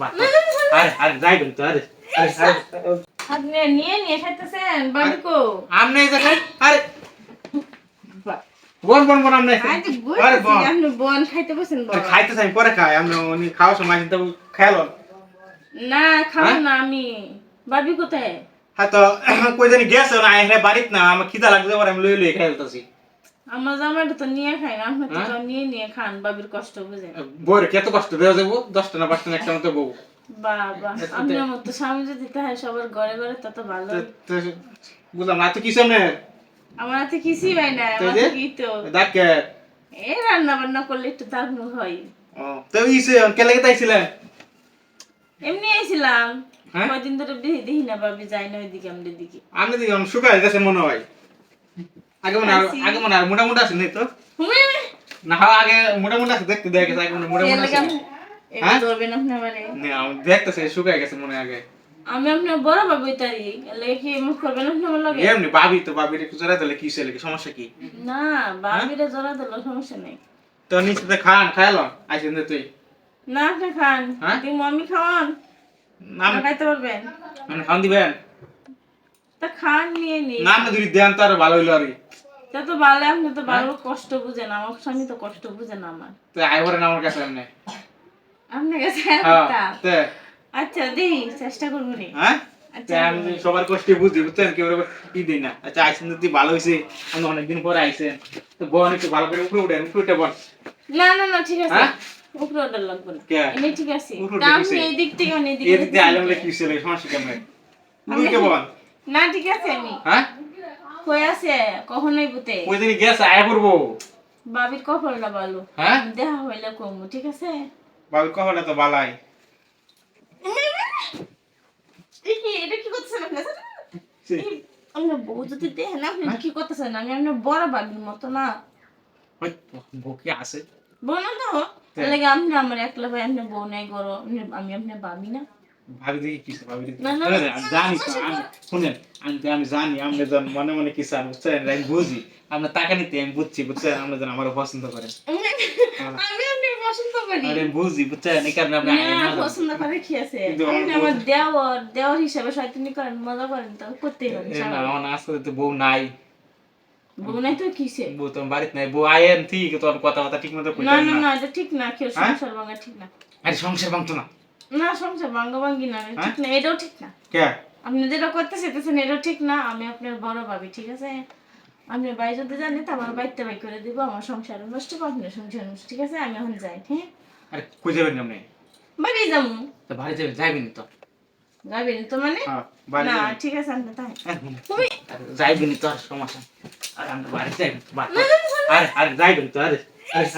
বাদ দাও। আরে আরে যাইবেন তো আরে আরে আরে। নিয়ে নিয়ে খাইতেছেন বাবিকো। আমনে এই আরে। বন বন বন আমনে আরে বন। আপনি বন খাইতে বসেন বন। খাইতে চাই পরে খাই আমনে উনি খাওয়ার সময় কিন্তু খেয়াল না খাব হ্যাঁ? না আমি। বাবি কোথায়? হ্যাঁ তো কই জানি গেছে না এখানে বাড়িত না আমার খিদা লাগছে পরে আমি লই লই খেলতেছি আমার জামাইটা তো নিয়ে খাই না আপনি তো হ্যাঁ? নিয়ে নিয়ে খান বাবির কষ্ট বুঝেন বউরে কত কষ্ট দেওয়া যাব দশটা না পাঁচটা না একটা মতো বউ? বাবা আপনার মতো স্বামী যদি তাহলে সবার ঘরে ঘরে তত ভালো। তো- তো বুঝলাম না তো কি সামনে? আমার হাতে কিছুই হয় না আমার কি তো। ডাকে এই রান্না বান্না করলে একটু দাগ মুখ হয়। ও তো ইসে কে লাগে তাইছিলেন এমনি আইছিলাম। হ্যাঁ? কয়দিন ধরে দেখি না বাবি যায় না ওইদিকে আমাদের দিকে। আমি দেখি শুকাই গেছে মনে হয়। আগে মনে আগে মনে হয় মোটা মোটা আছে নাই তো? না হয় আগে মোটা মোটা আছে দেখতে দেখে গেছে আগে মনে মোটা মোটা আছে। হ্যাঁ? ধরবেন আপনি আমারে না, আমি দেখতেছে শুকাই গেছে মনে আগে। আমি আপনার বড় বাবু তারি লাগে কি মুখ করবেন আপনি আমার লগে? এমনি ভাবি তো ভাবির জোড়া দিলে কি ছেলে কি সমস্যা কি? না বাবিরে জড়া দিল সমস্যা নেই। তো নিচে খান খাইলো তুই। না আপনি খান। হ্যাঁ? খাওয়ান না খাইতে পারবেন। মানে খান দিবেন। তা খান নিয়ে নি। নাম যদি দেন তো আরও ভালো হইল আর তা তো ভালো আপনি তো হ্যাঁ? ভালো কষ্ট বুঝেন আমার স্বামী তো কষ্ট বুঝেন আমার। তো আই ভরেন আমার কাছে এমনি? আপনার কাছে হ্যাঁ আচ্ছা দিই চেষ্টা করব নি হ্যাঁ? আচ্ছা আমি সবার কষ্টে বুঝি বুঝছেন? কেউ ই দিই না। আচ্ছা আইসেন যদি ভালো হয়েছে আমি অনেকদিন পরে আইসেন। তো বোন একটু ভালো করে উপরে উঠেন উপরে উঠে বল না না না ঠিক আছে। হ্যাঁ? উপরে অর্ডার লাগবে না। কে? ঠিক আছে। আপনি। এই দিক থেকে মানে এই দিক দিয়ে আইলাম কি ছেলে সমস্যা কেমন? বল। না ঠিক আছে আমি। হ্যাঁ? কই আছে? কখনোই বুতে ওই দিন গেছে আয় করব বাবির কপালটা ভালো হ্যাঁ দেখা হইলে কমু ঠিক আছে? বাবু কহলে তো বালাই। কি এটা কি করতেছেন আপনি আপনার বউ যদি দেখে না আপনি কি করতেছেন আমি আপনার বড় বাবির মতো না। বকি আছে? না তো? আপনি আমার একলা ভাই আপনি বউ নাই করো আমি আপনার বাবি না। ভাবি দেখি কিসে ভাবি দেখি আমি জানি তো আমি শুনেন আমি আমি জানি আমি যখন মনে মনে কি চান বুঝছেন আমি বুঝি। টাকা নিতে আমি বুঝছি বুঝছেন যেন আমার পছন্দ করেন আমি আপনি পছন্দ করি। আরে বুঝি বুঝছেন এই কারণে আপনি আগে না না পছন্দ করে কি আছে? আপনি আমার দেওয়ার দেওয়ার হিসাবে শয়তানি করেন মজা করেন তো করতেই হবে না আমার আজকে তো বউ নাই। বউ নাই তো কিসে? বউ তো বাড়িতে নাই বউ আয়েন ঠিক তোর কথা কথা ঠিক মতো না না না। না এটা ঠিক না কেউ হ্যাঁ? সংসার ভাঙা ঠিক না। আরে সংসার ভাঙতো না। না সংসার ভাঙ্গা ভাঙ্গি না হ্যাঁ? ঠিক না এটাও ঠিক না। কে? আপনি যেটা করতে চাইতেছেন এটাও ঠিক না আমি আপনার বড় ভাবি ঠিক আছে? আপনার ভাই যদি জানে তো আমার বাড়িতে বাই করে দিব আমার সংসার নষ্ট করব আপনার সংসার নষ্ট ঠিক আছে? আমি এখন যাই হ্যাঁ? আরে কই যাবেন আপনি? বাড়ি যাব। তো বাড়ি যাবেন যাইবেন তো। যাবেন তো মানে? হ্যাঁ না ঠিক আছে আপনি তাই। তুমি? যাইবেন তো আর সমস্যা আরে আমরা বাড়ি যাইবেন আরে আরে যাইবেন তো আরে আরে।